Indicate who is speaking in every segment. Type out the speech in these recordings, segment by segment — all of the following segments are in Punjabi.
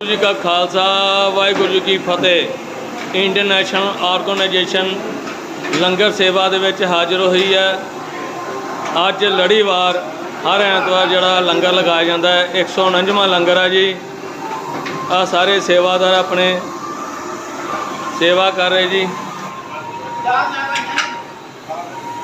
Speaker 1: ਵਾਹਿਗੁਰੂ ਜੀ ਕਾ ਖਾਲਸਾ, ਵਾਹਿਗੁਰੂ ਜੀ ਕੀ ਫਤਿਹ। ਇੰਡੀਅਨ ਨੈਸ਼ਨਲ ਆਰਗੇਨਾਈਜੇਸ਼ਨ ਲੰਗਰ ਸੇਵਾ ਦੇ ਵਿੱਚ ਹਾਜ਼ਰ ਹੋਈ ਹੈ। ਅੱਜ ਲੜੀਵਾਰ ਹਰ ਐਤਵਾਰ ਜਿਹੜਾ ਲੰਗਰ ਲਗਾਇਆ ਜਾਂਦਾ ਹੈ 149ਵਾਂ ਲੰਗਰ ਹੈ ਜੀ। ਆ ਸਾਰੇ ਸੇਵਾਦਾਰ ਆਪਣੇ ਸੇਵਾ ਕਰ ਰਹੇ ਜੀ।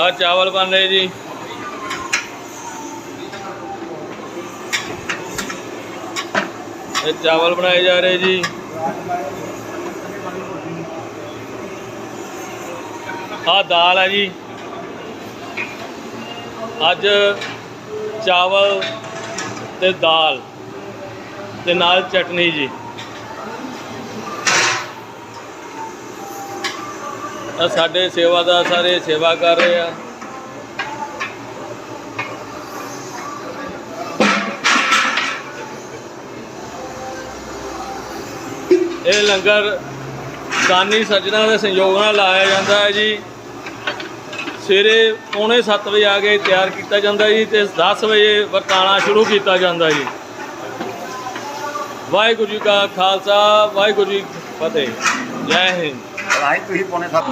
Speaker 1: ਆ ਚਾਵਲ ਬਣ ਰਹੇ ਜੀ। ਇਹ ਚਾਵਲ ਬਣਾਏ ਜਾ ਰਹੇ ਜੀ। ਆ ਦਾਲ ਹੈ ਜੀ। ਅੱਜ ਚਾਵਲ ਤੇ ਦਾਲ ਤੇ ਨਾਲ ਚਟਨੀ ਜੀ। ਆ ਸਾਡੇ ਸੇਵਾਦਾਰ ਸਾਰੇ ਸੇਵਾ ਕਰ ਰਹੇ ਆ। ਇਹ ਲੰਗਰ ਦਾਨੀ ਸੱਜਣਾ ਦੇ ਸੰਯੋਗ ਨਾਲ ਲਾਇਆ ਜਾਂਦਾ ਹੈ ਜੀ। ਸਵੇਰੇ ਪੌਣੇ 7 ਵਜੇ ਆ ਕੇ ਤਿਆਰ ਕੀਤਾ ਜਾਂਦਾ ਜੀ ਤੇ 10 ਵਜੇ ਵਰਤਾਣਾ ਸ਼ੁਰੂ ਕੀਤਾ ਜਾਂਦਾ ਜੀ। ਵਾਹਿਗੁਰੂ ਜੀ ਕਾ ਖਾਲਸਾ ਵਾਹਿਗੁਰੂ ਜੀ ਫਤਿਹ। ਜੈ ਹਿੰਦ।
Speaker 2: ਵਾਹਿਗੁਰੂ ਜੀ ਪੌਣੇ 7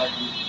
Speaker 2: ਪਾਣੀ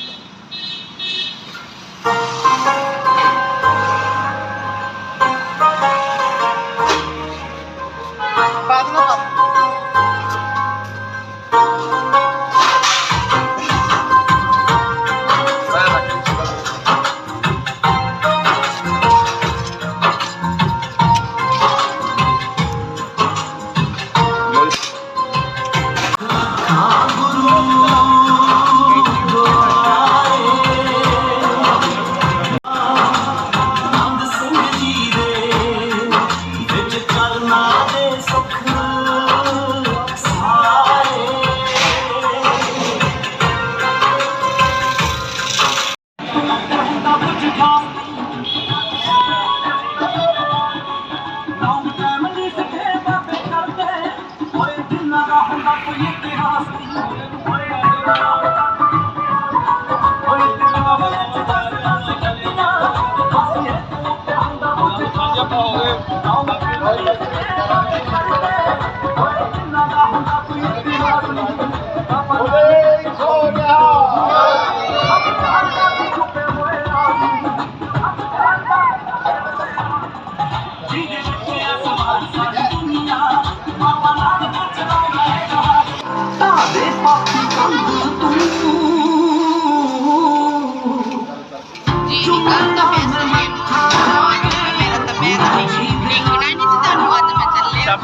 Speaker 3: 好满足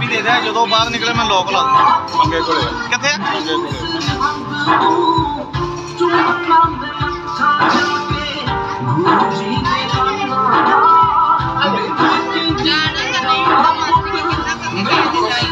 Speaker 2: ਚਾਬੀ ਦੇ ਦੇ ਜਦੋਂ ਬਾਹਰ ਨਿਕਲੇ ਮੈਂ ਲੋਕ ਲਾ ਦੂੰ ਮੰਗੇ ਕੋਲੇ। ਕਿੱਥੇ ਆ? ਮੰਗੇ ਕੋਲੇ।
Speaker 3: ਜਾਣਾ ਤਾਂ ਨਹੀਂ ਹੁੰਦਾ ਮਨ ਵੀ ਕਿੰਨਾ ਕੰਮ ਕਰਦੇ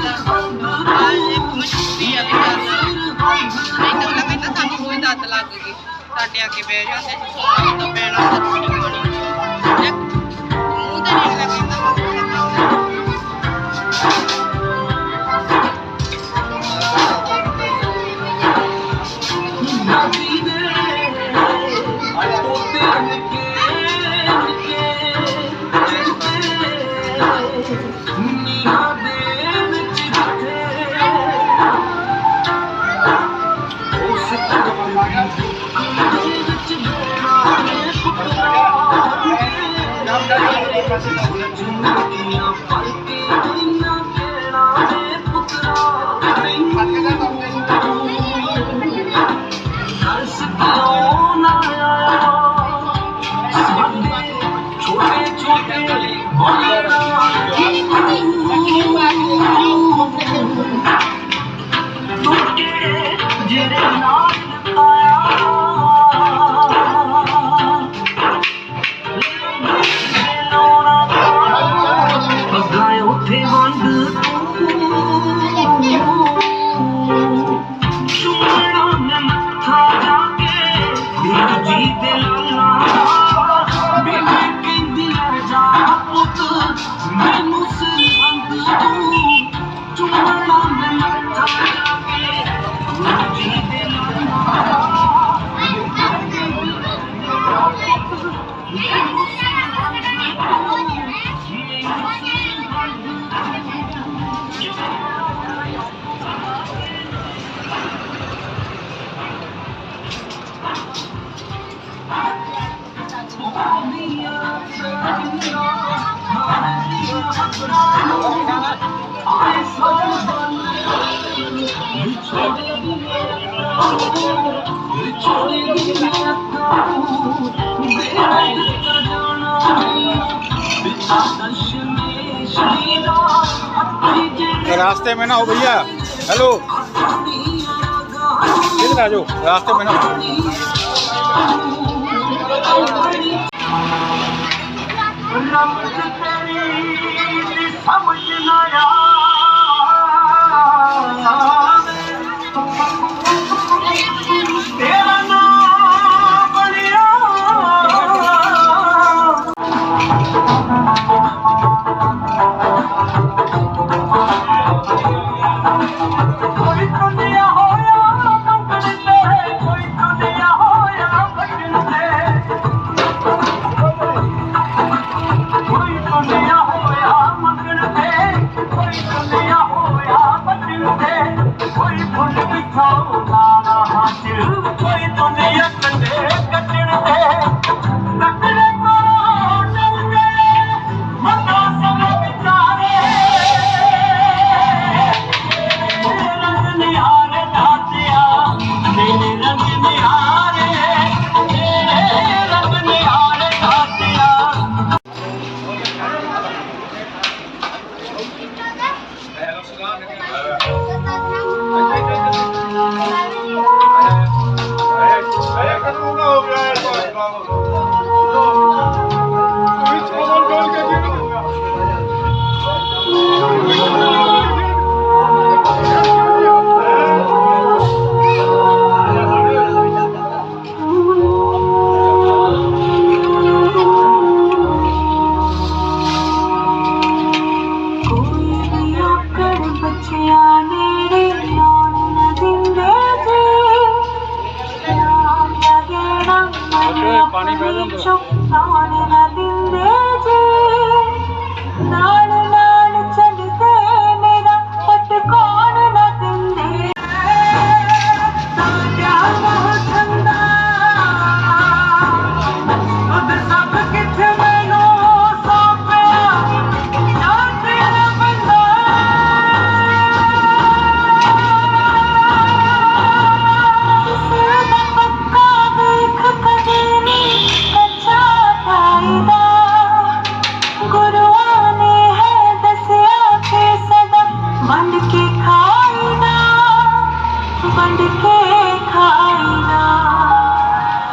Speaker 4: I'm
Speaker 2: रास्ते में ना हो भैया हेलो इधर आ जाओ रास्ते में ना हो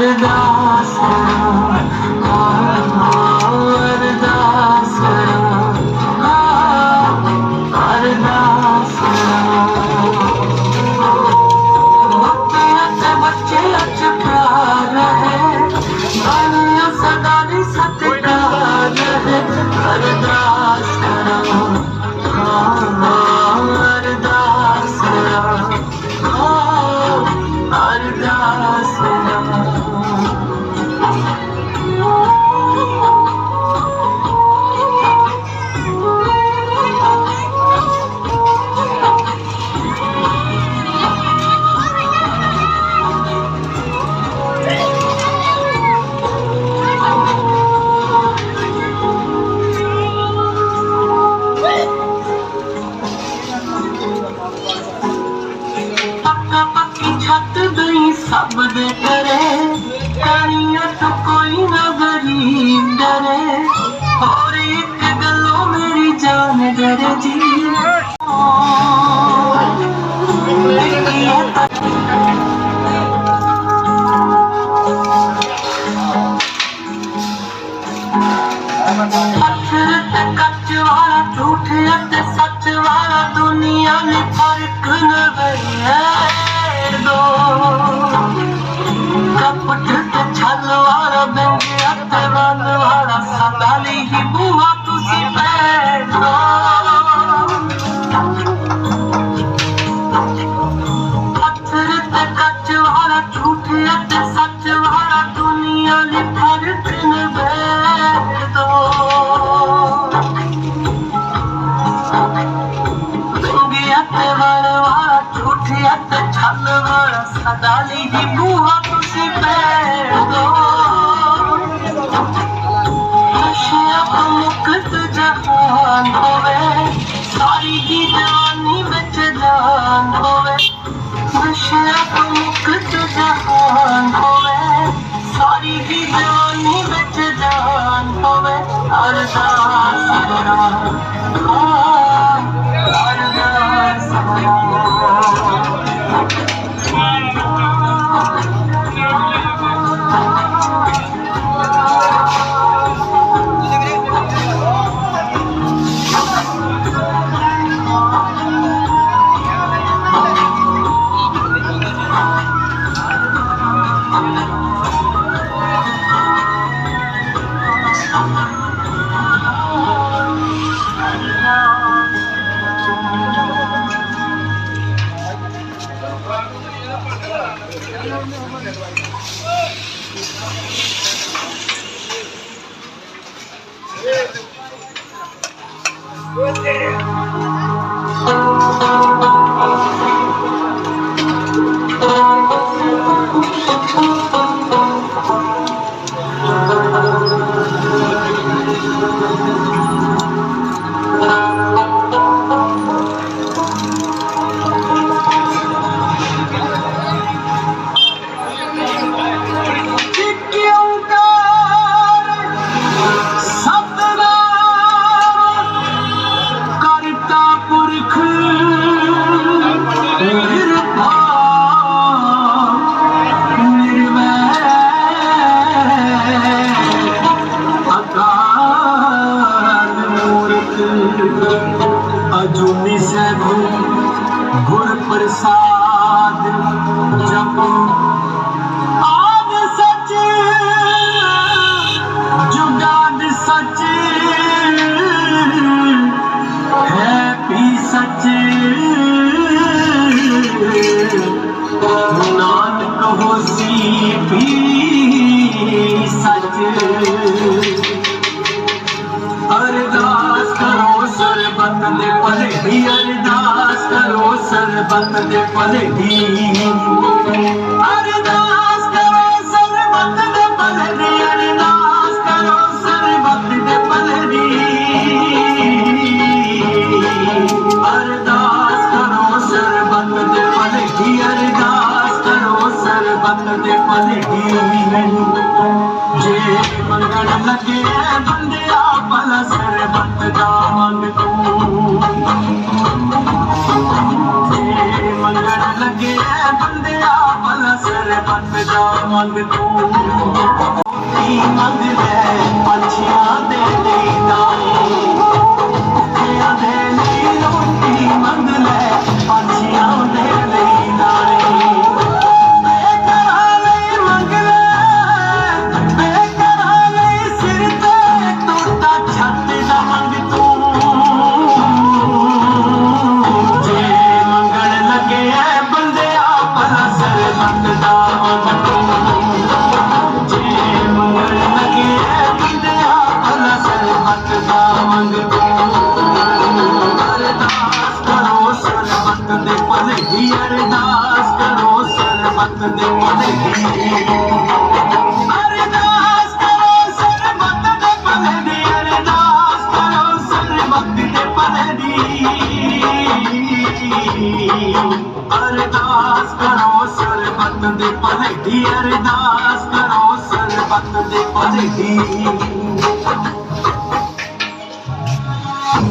Speaker 2: running out. ਅਜੂਨੀ ਸੈਭੂ ਗੁਰ ਪ੍ਰਸਾਦ ਜਪੂ। बंद ਸਰਬੱਤ ਦਾ ਮੰਗ ਤੂੰ ਕੀ ਮੰਗ ਲੈ ਪੰਛੀਆਂ ਦੇ ਲਈ ਦਾਣੇ ਭੁੱਖਿਆਂ ਦੇ ਲਈ ਰੋਟੀ ਮੰਗ ਲੈ। ਸਰਬੱਤ ਦੇ ਭਲੇ ਦੀ ਅਰਦਾਸ ਕਰੋ ਸਰਬੱਤ ਦੇ ਭਲੇ ਦੀ ਅਰਦਾਸ ਕਰੋ ਸਰਬੱਤ ਦੇ ਭਲੇ ਦੀ ਅਰਦਾਸ ਕਰੋ ਸਰਬੱਤ ਦੇ ਭਲੇ ਦੀ ਅਰਦਾਸ ਕਰੋ ਸਰਬੱਤ ਦੇ ਭਲੇ ਦੀ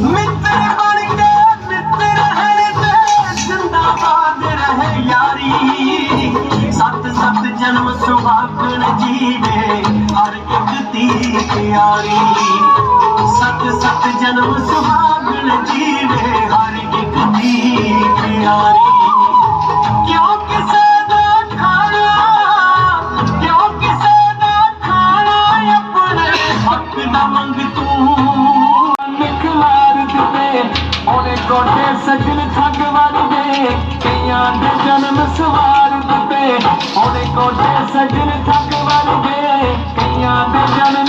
Speaker 2: ਮਿੱਤਰ ਸੁਹਾਗਣ ਜੀਵੇ, ਹਰ ਇੱਕ ਦੀ ਪਿਆਰੀ। ਸੱਤ ਸੱਤ ਜਨਮ ਸੁਹਾਗਣ ਜੀਵੇ, ਹਰ ਇੱਕ ਦੀ ਪਿਆਰੀ। ਕਿਉਂ ਕਿਸੇ ਦਾ ਖਾਣਾ, ਕਿਉਂ ਕਿਸੇ ਦਾ ਖਾਣਾ, ਆਪਣੇ ਹੱਕ ਦਾ ਮੰਗ ਤੂੰ? ਨਿਕਲਾਰ ਦਿੱਤੇ, ਉਹਨੇ ਕੋਟੇ ਸਜਣ ਥੱਕ ਵਰ ਗਏ। ਕਈਆਂ ਦੇ ਜਨ